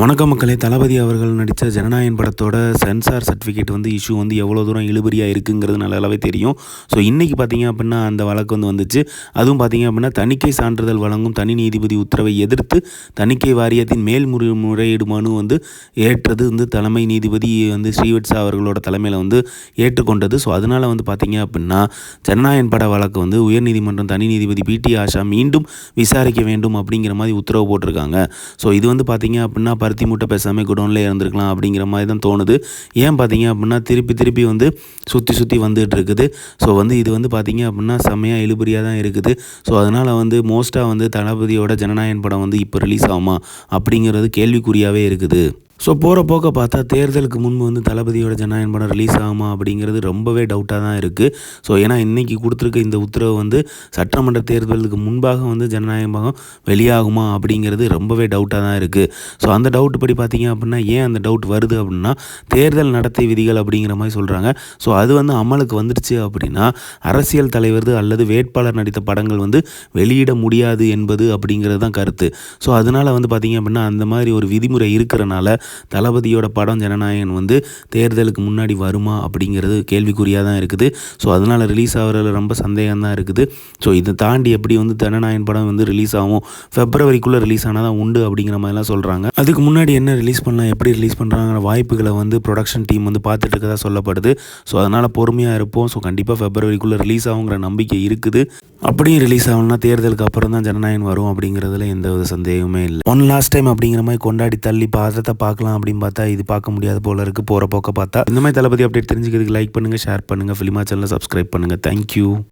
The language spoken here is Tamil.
வணக்க மக்களே. தளபதி அவர்கள் நடித்த ஜனநாயகன் படத்தோட சென்சார் சர்டிஃபிகேட் வந்து இஷ்யூ வந்து எவ்வளோ தூரம் இழுபறியாக இருக்குங்கிறது நல்லாவே தெரியும். ஸோ இன்றைக்கி பார்த்தீங்க அப்படின்னா அந்த வழக்கு வந்து வந்துச்சு. அதுவும் பார்த்தீங்க அப்படின்னா தணிக்கை சான்றிதழ் வழங்கும் தனி நீதிபதி உத்தரவை எதிர்த்து தணிக்கை வாரியத்தின் மேல்முறை முறையீடு மனு வந்து ஏற்றது வந்து தலைமை நீதிபதி வந்து ஸ்ரீவத்சா அவர்களோட தலைமையில் வந்து ஏற்றுக்கொண்டது. ஸோ அதனால் வந்து பார்த்தீங்க அப்படின்னா ஜனநாயகன் பட வழக்கு வந்து உயர்நீதிமன்றம் தனி நீதிபதி பிடி ஆஷா மீண்டும் விசாரிக்க வேண்டும் அப்படிங்கிற மாதிரி உத்தரவு போட்டிருக்காங்க. ஸோ இது வந்து பார்த்தீங்க அப்படின்னா பருத்தி மூட்டை பேசாமல் குடோனில் இருந்திருக்கலாம் அப்படிங்கிற மாதிரி தான் தோணுது. ஏன் பார்த்தீங்க அப்படின்னா திருப்பி திருப்பி வந்து சுற்றி சுற்றி வந்துகிட்டு இருக்குது ஸோ வந்து இது வந்து பார்த்தீங்க அப்படின்னா செம்மையாக இழுபறியாக தான் இருக்குது. ஸோ அதனால் வந்து மோஸ்ட்டாக வந்து தளபதியோட ஜனநாயகன் படம் வந்து இப்போ ரிலீஸ் ஆகுமா அப்படிங்கிறது கேள்விக்குறியாகவே இருக்குது. ஸோ போகிற போக்க பார்த்தா தேர்தலுக்கு முன்பு வந்து தளபதியோட ஜனநாயகன் படம் ரிலீஸ் ஆகுமா அப்படிங்கிறது ரொம்பவே டவுட்டாக தான் இருக்குது ஸோ ஏன்னா இன்றைக்கி கொடுத்துருக்க இந்த உத்தரவு வந்து சட்டமன்ற தேர்தலுக்கு முன்பாக வந்து ஜனநாயகம் படம் வெளியாகுமா அப்படிங்கிறது ரொம்பவே டவுட்டாக தான் இருக்குது ஸோ அந்த டவுட் படி பார்த்தீங்க அப்படின்னா ஏன் அந்த டவுட் வருது அப்படின்னா தேர்தல் நடத்தை விதிகள் அப்படிங்கிற மாதிரி சொல்கிறாங்க ஸோ அது வந்து அமலுக்கு வந்துடுச்சு அப்படின்னா அரசியல் தலைவர் அல்லது வேட்பாளர் நடித்த படங்கள் வந்து வெளியிட முடியாது என்பது அப்படிங்கிறது தான் கருத்து. ஸோ அதனால் வந்து பார்த்திங்க அப்படின்னா அந்த மாதிரி ஒரு விதிமுறை இருக்கிறனால தளபதியோட படம் ஜனநாயகன் வந்து தேர்தலுக்கு முன்னாடி வருமா அப்படிங்கிறது கேள்விக்குறியாக தான் இருக்குது. ஸோ அதனால் ரிலீஸ் ஆகிறதுல ரொம்ப சந்தேகம் தான் இருக்குது. ஸோ இதை தாண்டி எப்படி வந்து ஜனநாயகன் படம் வந்து ரிலீஸ் ஆகும்? ஃபெப்ரவரிக்குள்ளே ரிலீஸ் ஆனால் தான் உண்டு அப்படிங்கிற மாதிரிலாம் சொல்கிறாங்க அதுக்கு முன்னாடி என்ன ரிலீஸ் பண்ணலாம் எப்படி ரிலீஸ் பண்ணுறாங்கிற வாய்ப்புகளை வந்து ப்ரொடக்ஷன் டீம் வந்து பார்த்துட்டு இருக்கதா சொல்லப்படுது. ஸோ அதனால் பொறுமையாக இருப்போம். ஸோ கண்டிப்பாக ஃபெப்ரவரிக்குள்ளே ரிலீஸ் ஆகுங்கிற நம்பிக்கை இருக்குது. அப்படியும் ரிலீஸ் ஆகணும்னா தேர்தலுக்கு அப்புறம் தான் ஜனநாயகன் வரும் அப்படிங்கிறதுல எந்த ஒரு சந்தேகமே இல்லை. ஒன் லாஸ்ட் டைம் அப்படிங்கிற மாதிரி கொண்டாடி தள்ளி பாதத்தை பார்க்கலாம் அப்படின்னு பார்த்தா இது பார்க்க முடியாத போல இருக்குது போகிற போக்க பார்த்தா. இந்த மாதிரி தளபதி அப்டேட் தெரிஞ்சுக்கிறதுக்கு லைக் பண்ணுங்கள் ஷேர் பண்ணுங்கள் ஃபிலிமா சேனலை சப்ஸ்கிரைப் பண்ணுங்கள் தேங்க்யூ